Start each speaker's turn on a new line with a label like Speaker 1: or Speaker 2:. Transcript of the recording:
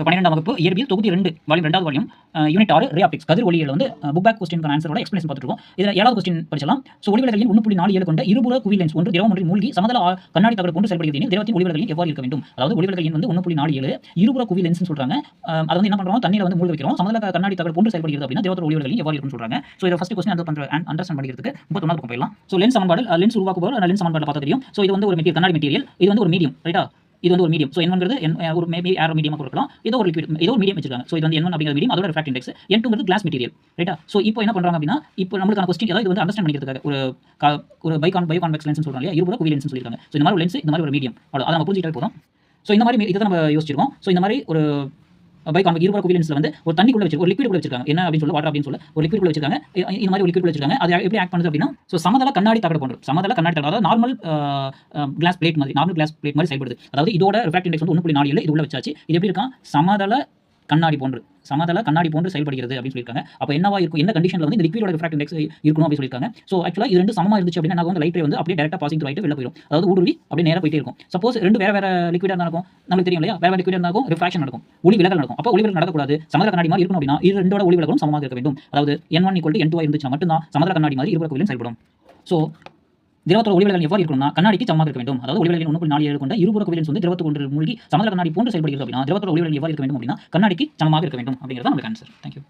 Speaker 1: So பன்னிரெண்டாம் வகுப்பு இயற்பியல் தொகுதி ரெண்டு வால்யூம் ரெண்டாவது வால்யூம் யூனிட் ஆறு ரேஆப்டிக்ஸ் கதிர் ஒளியில் வந்து புக் பேக் கொஸ்டின் ஆன்சரோட எக்ஸ்பிளேஷன் பார்த்துருக்கோம் இதில் ஏழாவது கொஸ்டின் படிச்சலாம் ஸோ ஒளிவிலகலின் ஒன்று புள்ளி நாலு ஏழு கொண்ட இருபுற குவி லென்ஸ் ஒன்று திரவம் ஒன்றில் மூழ்கி சமதள கண்ணாடி தகவல் கொண்டு செயல்படுகிறது திரவத்தின் ஒளிவிலகலின் எவ்வாறு இருக்க வேண்டும்? அதாவது ஒளிவிலகலின் வந்து ஒன்று புள்ளி நாலு ஏழு இருபுற குவி லென்ஸ் சொல்கிறாங்க அதை வந்து என்ன பண்ணுறோம் தண்ணியில் வந்து மூழ்க வைக்கிறோம். சமதள கண்ணாடி தகவல் கொண்டு செயல்படுகிறது அப்படின்னா திரவத்தின் ஒளிவிலகலின் எவ்வாறு இருக்கும்னு சொல்கிறாங்க ஸோ இதை ஃபஸ்ட் கொஸ்டின் அந்த பண்ற அண்டர்ஸ்டாண்ட் பண்ணிக்கிறதுக்கு முப்பத்தொன்னாவது போயிடலாம். ஸோ லென்ஸ் சமன்பாடு லென்ஸ் உருவாக்குபவர் லென்ஸ் சமன்பாடு பார்த்தா தெரியும். ஸோ இது வந்து ஒரு மெட்டீரியல் கண்ணாடி மெட்டீரியல் இது வந்து ஒரு மீடியம் ரைட்டா இது வந்து ஒரு மீடியம் ஸோ என்னங்கிறது ஒரு மேபி ஏரோ மீடியமாக கொடுக்கலாம். ஏதோ ஒரு லிக்விட் ஏதோ ஒரு மீடியம் வச்சிருக்காங்க. ஸோ இது வந்து என்ன அப்படிங்கிற மீடியம் அதோட ரிஃப்ராக்ட் இண்டெக்ஸ் என் டூங்கிறது கிளாஸ் மெட்டீரியல் ரைட்டா ஸோ இப்போ என்ன பண்ணுறாங்க அப்படின்னா இப்போ நம்மளுக்கான கொஸ்டின் ஏதாவது இது வந்து அண்டர்ஸ்டாண்ட் பண்ணிக்கிறதுக்காக ஒரு பைக் ஒரு பைகான் பயோ லென்ஸ் சொல்றாங்க இல்லையா? இருபது குவி லென்ஸ் சொல்லியிருக்காங்க. ஸோ இந்த மாதிரி ஒரு லென்ஸ் இந்த மாதிரி ஒரு மீடியம் அவ்வளோ அதை நம்ம புரிஞ்சுக்கிட்டே போதும் ஸோ இந்த மாதிரி இதை நம்ம யோசிச்சிருக்கோம். ஸோ இந்த மாதிரி ஒரு பைக் அவங்க இருபது குவி வந்து ஒரு தண்ணிக்குள்ள வச்சிருக்க ஒரு லிக்விட் குள்ள வச்சிருக்காங்க. என்ன அப்படின்னு சொல்ல வாட்டர் அப்படின்னு சொல்ல ஒரு லிக்விட் குள்ள வச்சிருக்காங்க. இந்த மாதிரி ஒரு லிக்விட் வச்சிருக்காங்க. அது எப்படி ஆக்ட் பண்ணுது அப்படின்னா ஸோ சமதள கண்ணாடி தகடு போன்ற சமதள கண்ணாடி தகடு அதாவது நார்மல் கிளாஸ் பிளேட் மாதிரி நார்மல் கிளாஸ் பிளேட் மாதிரி செயல்படுது. அதாவது இதோட ரிஃப்ராக்ட் இண்டெக்ஸ் வந்து ஒன்று புள்ளி நாலு இது உள்ள வச்சாச்சு. இது எப்படி இருக்கான் சமதள கண்ணாடி போன்று. சமதள கண்ணாடி போன்று செயல்படுகிறது அப்படின்னு சொல்லியிருக்காங்க. அப்போ என்னவா இருக்கும்? என்ன கண்டிஷனில் வந்து இந்த லிக்விடோட ரிஃப்ராக்ட் இண்டெக்ஸ் இருக்கணும் அப்படின்னு சொல்லியிருக்காங்க. ஸோ ஆக்சுவலாக இது ரெண்டு சமமாக இருந்துச்சு அப்படின்னா நாங்கள் வந்து லைட் வந்து அப்படியே டேரக்டாக பாசிங் ஆகிட்டு வெளில போயிடும். அதாவது ஊடுருவி அப்படியே நேராக போயிட்டே இருக்கும். சப்போஸ் ரெண்டு வேற வேற லிக்விடாக நடக்கும். நமக்கு தெரியும் இல்லையா? வேற லிக்விடாக நடக்கும். ரிஃப்ராக்ஷன் நடக்கும். ஒளி விலகல் நடக்கும். அப்போ ஒளி விலகல் நடக்கக்கூடாது. சமதள கண்ணாடி மாதிரி இருக்கணும் அப்படின்னா இது ரெண்டோட ஒளி விலகலும் சமமாக இருக்க வேண்டும். அதாவது N one equal N two இருந்துச்சுன்னா மட்டும்தான் சமதள கண்ணாடி மாதிரி இருபது கோவிலும் செயல்படும். ஸோ திரவத்தோட ஒளிவிலகல் எவ்வாறு இருக்கணும்னா கண்ணாடிக்கு சமமாக இருக்க வேண்டும். அதாவது ஒளிவிலகல் ஒன்று நாலு ஏழு கொண்ட இருபுற கோவிலன்ஸ் வந்து திரவத்து கொண்டு மூழ்கி சமதள கண்ணாடி போன்று செயல்படுகிறது அப்படின்னா திரவத்தோட ஒளிவிலகல் எவ்வாறு இருக்க வேண்டும் அப்படின்னா கண்ணாடிக்கு சமமாக இருக்க வேண்டும் அப்படிங்கிறது தான் நமக்கு ஆன்சர் தேங்க்யூ